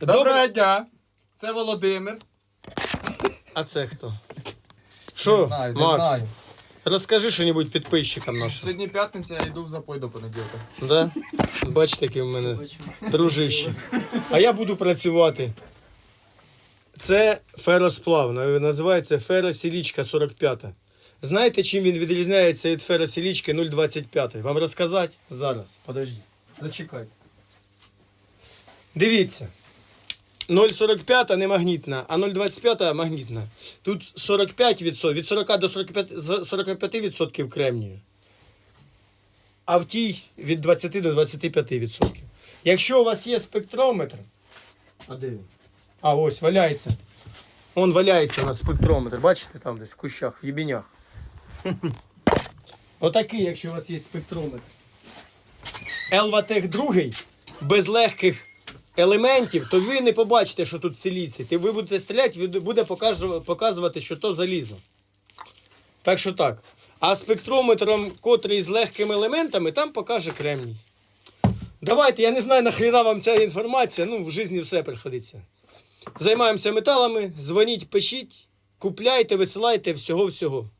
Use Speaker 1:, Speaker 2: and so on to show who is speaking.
Speaker 1: Доброго дня! Це Володимир.
Speaker 2: А це хто? Що,
Speaker 1: Не знаю, не
Speaker 2: Макс,
Speaker 1: знаю.
Speaker 2: розкажи що-небудь підписчикам нашим.
Speaker 1: Сьогодні п'ятниця, я йду в запой до понеділка.
Speaker 2: Да? Бачите, який в мене дружище. А я буду працювати. Це феросплав, на- називається феросілічка 45. Знаєте, чим він відрізняється від феросілічки 0,25? Вам розказати? Зараз. Подожди. Зачекайте. Дивіться. 0,45 не магнітна, а 0,25 магнітна. Тут 45%, від 40 до 45, 45% кремнію а в тій від 20 до 25%. Якщо у вас є спектрометр, а де він? А ось валяється. Он валяється у нас спектрометр. Бачите, там десь в кущах, в єбінях. Отакий, якщо у вас є спектрометр. Елватех другий, без легких елементів, то ви не побачите, що тут силіцій. Ти ви будете стріляти, буде показувати, що то залізо. Так що так. А спектрометром, котрий з легкими елементами, там покаже кремній. Давайте, я не знаю, нахрена вам ця інформація, ну в житті все приходиться. Займаємося металами, дзвоніть, пишіть, купляйте, висилайте всього-всього.